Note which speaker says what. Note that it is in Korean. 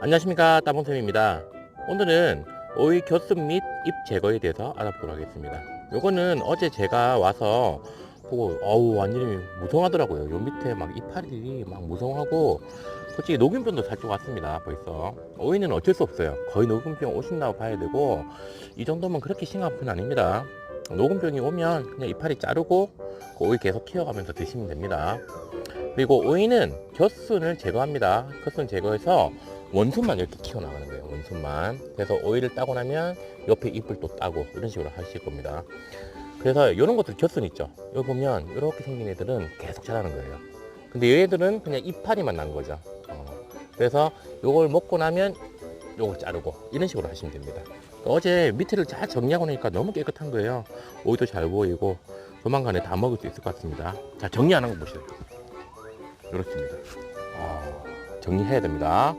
Speaker 1: 안녕하십니까 따봉쌤입니다. 오늘은 오이 교습 및 잎 제거에 대해서 알아보도록 하겠습니다. 요거는 어제 제가 와서 보고 어우 완전히 무성하더라고요. 요 밑에 막 이파리 막 무성하고 솔직히 녹균병도 살짝 왔습니다 벌써. 오이는 어쩔 수 없어요. 거의 녹균병 오신다고 봐야 되고 이 정도면 그렇게 심각한 편 아닙니다. 녹균병이 오면 그냥 이파리 자르고 그 오이 계속 키워가면서 드시면 됩니다. 그리고 오이는 곁순을 제거합니다. 곁순 제거해서 원순만 이렇게 키워나가는 거예요 원순만. 그래서 오이를 따고 나면 옆에 잎을 또 따고 이런 식으로 하실 겁니다. 그래서 이런 것들 곁순 있죠? 여기 보면 이렇게 생긴 애들은 계속 자라는 거예요. 근데 얘들은 그냥 이파리만 난 거죠. 어, 그래서 요걸 먹고 나면 요걸 자르고 이런 식으로 하시면 됩니다. 어제 밑에를 잘 정리하고 나니까 너무 깨끗한 거예요. 오이도 잘 보이고 조만간에 다 먹을 수 있을 것 같습니다. 자 정리 안 한 거 보세요 이렇습니다. 아, 정리해야 됩니다